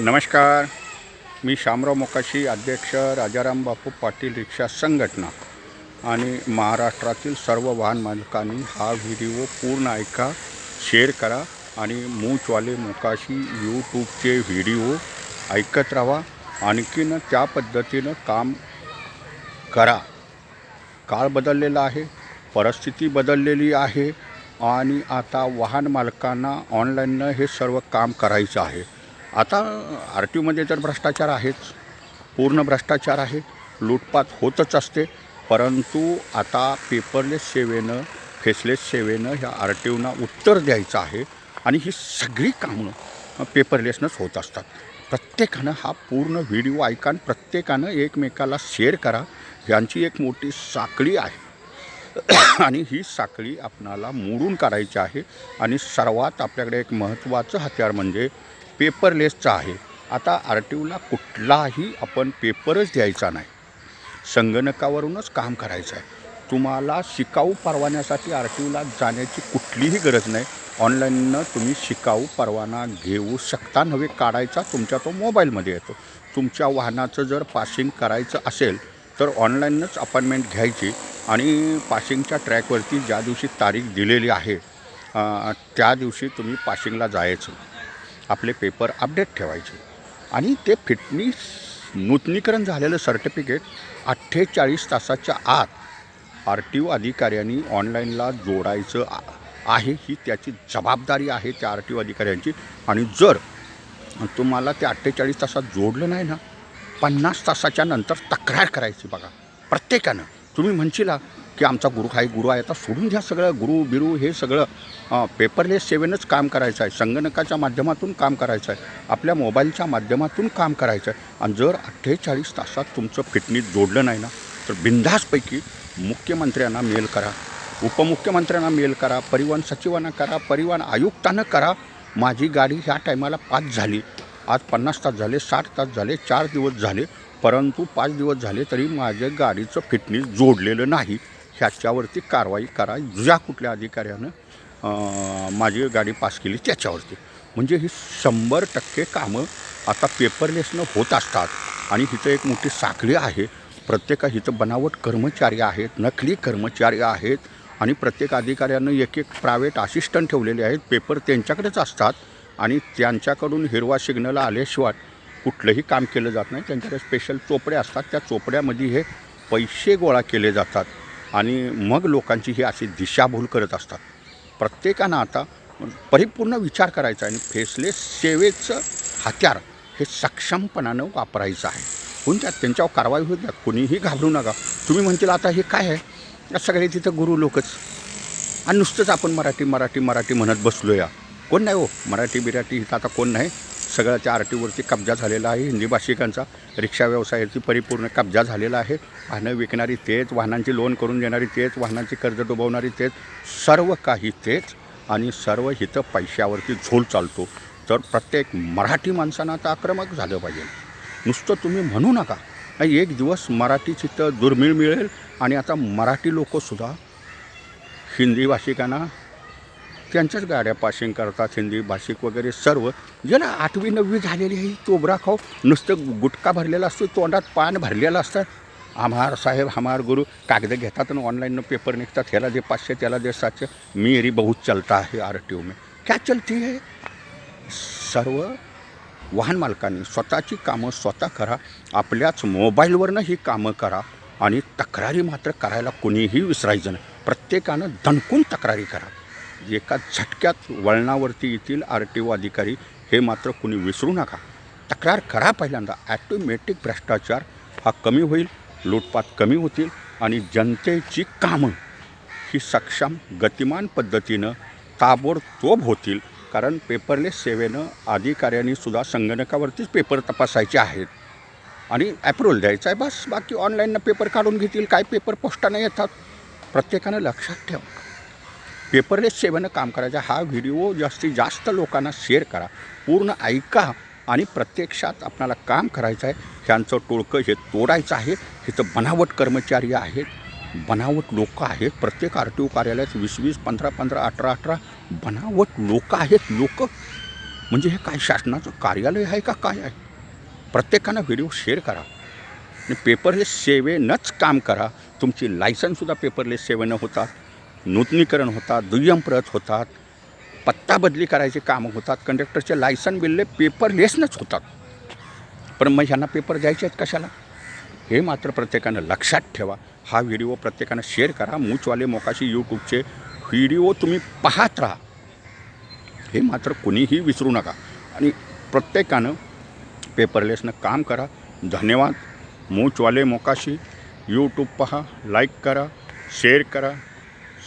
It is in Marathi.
नमस्कार. मी शामराव मोकाशी अध्यक्ष राजाराम बापू पाटील रिक्षा संघटना. आणि महाराष्ट्रातील सर्व वाहन मालकांनी हा व्हिडिओ पूर्ण ऐका शेअर करा आणि मूचवाले मोकाशी यूट्यूबचे व्हिडिओ ऐकत राहा. आणखीन त्या पद्धतीनं काम करा. काळ बदललेला आहे परिस्थिती बदललेली आहे. आणि आता वाहन मालकांना ऑनलाईननं हे सर्व काम करायचं आहे. आता आर टी ओमध्ये तर भ्रष्टाचार आहेच. पूर्ण भ्रष्टाचार आहे. लूटपाट होतच असते. परंतु आता पेपरलेस सेवेनं फेसलेस सेवेनं ह्या आर टी ओना उत्तर द्यायचं आहे आणि ही सगळी कामं पेपरलेसनंच होत असतात. प्रत्येकानं हा पूर्ण व्हिडिओ ऐका प्रत्येकानं एकमेकाला शेअर करा. यांची एक मोठी साखळी आहे. आणि ही साखळी आपणाला मोडून काढायची आहे. आणि सर्वात आपल्याकडे एक महत्त्वाचं हत्यार म्हणजे पेपरलेसचं आहे. आता आर टी ओला कुठलाही आपण पेपरच द्यायचा नाही. संगणकावरूनच काम करायचं आहे. तुम्हाला शिकाऊ परवान्यासाठी आर टी ओला जाण्याची कुठलीही गरज नाही. ऑनलाईननं तुम्ही शिकाऊ परवाना घेऊ शकता. नव्हे काढायचा तुमच्या तो मोबाईलमध्ये येतो. तुमच्या वाहनाचं जर पासिंग करायचं असेल तर ऑनलाईनच अपॉइंटमेंट घ्यायची. आणि पासिंगच्या ट्रॅकवरती ज्या दिवशी तारीख दिलेली आहे त्या दिवशी तुम्ही पाशिंगला जायचं. आपले पेपर अपडेट ठेवायचे. आणि ते फिटनेस नूतनीकरण झालेलं सर्टिफिकेट अठ्ठेचाळीस तासाच्या आत आर टी ओ अधिकाऱ्यांनी ऑनलाईनला जोडायचं आहे ही त्याची जबाबदारी आहे त्या आर टी ओ अधिकाऱ्यांची. आणि जर तुम्हाला ते अठ्ठेचाळीस तासात जोडलं नाही ना पन्नास तासाच्या नंतर तक्रार करायची बघा प्रत्येकानं. तुम्ही म्हणशीला की आमचा गुरु आहे गुरु आहे. आता सोडून घ्या सगळं गुरु बिरू हे सगळं. पेपरलेस सेवेनच काम करायचं आहे. संगणकाच्या माध्यमातून काम करायचं आहे. आपल्या मोबाईलच्या माध्यमातून काम करायचं आहे. आणि जर अठ्ठेचाळीस तासात तुमचं फिटनेस जोडलं नाही ना तर बिंदासपैकी मुख्यमंत्र्यांना मेल करा. उपमुख्यमंत्र्यांना मेल करा. परिवहन सचिवांना करा. परिवहन आयुक्तांना करा. माझी गाडी ह्या टायमाला पाच झाली. आज पन्नास तास झाले साठ तास झाले चार दिवस झाले. परंतु पाच दिवस झाले तरी माझ्या गाडीचं फिटनेस जोडलेलं नाही. ह्याच्यावरती कारवाई करा. ज्या कुठल्या अधिकाऱ्यानं माझी गाडी पास केली त्याच्यावरती. म्हणजे ही शंभर टक्के कामं आता पेपरलेसनं होत असतात. आणि हिचं एक मोठी साखळी आहे. प्रत्येका इथं बनावट कर्मचारी आहेत नकली कर्मचारी आहेत. आणि प्रत्येक अधिकाऱ्यानं एक एक प्रायव्हेट असिस्टंट ठेवलेले आहेत. पेपर त्यांच्याकडेच असतात. आणि त्यांच्याकडून हिरवा सिग्नल आल्याशिवाय कुठलंही काम केलं जात नाही. त्यांच्याकडे स्पेशल चोपड्या असतात. त्या चोपड्यामध्ये हे पैसे गोळा केले जातात आणि मग लोकांची ही अशी दिशाभूल करत असतात. प्रत्येकानं आता परिपूर्ण विचार करायचा आहे आणि फेसलेस सेवेचं हत्यार हे सक्षमपणानं वापरायचं आहे. होऊन त्यांच्यावर कारवाई होऊ द्या कोणीही घाबरू नका. तुम्ही म्हणतील आता हे काय आहे? या सगळे तिथं गुरु लोकच. आणि नुसतंच आपण मराठी मराठी मराठी म्हणत बसलो या कोण नाही हो? मराठी बिराठी इथं आता कोण नाही? सगळं त्या आर टीवरती कब्जा झालेला आहे. हिंदी भाषिकांचा रिक्षा व्यवसायाची परिपूर्ण कब्जा झालेला आहे. वाहनं विकणारी तेच वाहनांची लोन करून देणारी तेच वाहनांची कर्ज डुबवणारी तेच सर्व काही तेच आणि सर्व हिथं पैशावरती झोल चालतो. तर प्रत्येक मराठी माणसानं आता आक्रमक झालं पाहिजे. नुसतं तुम्ही म्हणू नका. एक दिवस मराठी चित्त दुर्मिळ मिळेल आणि आता मराठी लोकसुद्धा हिंदी भाषिकांना त्यांच्याच गाड्या पासिंग करतात हिंदी भाषिक वगैरे सर्व. ज्याला आठवी नववी झालेली आहे तोबरा खाऊ नुसतं गुटखा भरलेला असतो तोंडात पान भरलेलं असतं. आम्हार साहेब हमार गुरु कागद घेतात आणि ऑनलाईन पेपर निघतात ह्याला दे पाचशे त्याला दे सातशे. मेरी बहुत चलता है आर टी ओ में. क्या चलती है? सर्व वाहन मालकांनी स्वतःची कामं स्वतः करा आपल्याच मोबाईलवरनं ही कामं करा आणि तक्रारी मात्र करायला कोणीही विसरायचं नाही. प्रत्येकानं दणकून तक्रारी करा. एका झटक्यात वळणावरती येतील आर टी ओ अधिकारी हे मात्र कुणी विसरू नका. तक्रार करा पहिल्यांदा. ॲटोमॅटिक भ्रष्टाचार हा कमी होईल लूटपाट कमी होतील आणि जनतेची कामं. ही सक्षम गतिमान पद्धतीनं ताबडतोब होतील कारण पेपरलेस सेवेनं अधिकाऱ्यांनी सुद्धा संगणकावरतीच पेपर तपासायचे आहेत. आणि ॲप्रुव्हल द्यायचं आहे बस. बाकी ऑनलाईननं पेपर काढून घेतील. काय पेपर पोस्टाने येतात? प्रत्येकानं लक्षात ठेवा. पेपरलेस सेवेनं काम करायचं हा व्हिडिओ जास्तीत जास्त लोकांना शेअर करा. पूर्ण ऐका आणि प्रत्यक्षात आपणाला काम करायचं आहे. ह्यांचं टोळकं हे तोडायचं आहे. इथं बनावट कर्मचारी आहेत. बनावट लोक आहेत. प्रत्येक आर टी ओ कार्यालयात वीस वीस पंधरा पंधरा अठरा अठरा बनावट लोक आहेत लोक. म्हणजे हे काय शासनाचं कार्यालय आहे का काय आहे? प्रत्येकानं व्हिडिओ शेअर करा. आणि पेपरलेस सेवेनंच काम करा. तुमची लायसनसुद्धा पेपरलेस सेवेनं होतात. नूतनीकरण होतात दुय्यम प्रत होतात पत्ता बदली करायचे कामं होतात कंडक्टरचे लायसन बिल्ले पेपरलेसनच होतात. पण मग ह्यांना पेपर द्यायचे आहेत कशाला? हे मात्र प्रत्येकानं लक्षात ठेवा. हा व्हिडिओ प्रत्येकानं शेअर करा. मूचवाले मोकाशी यूट्यूबचे व्हिडिओ तुम्ही पाहत राहा. हे मात्र कुणीही विसरू नका. आणि प्रत्येकानं पेपरलेसनं काम करा. धन्यवाद. मूचवाले मोकाशी यूट्यूब पहा लाईक करा शेअर करा.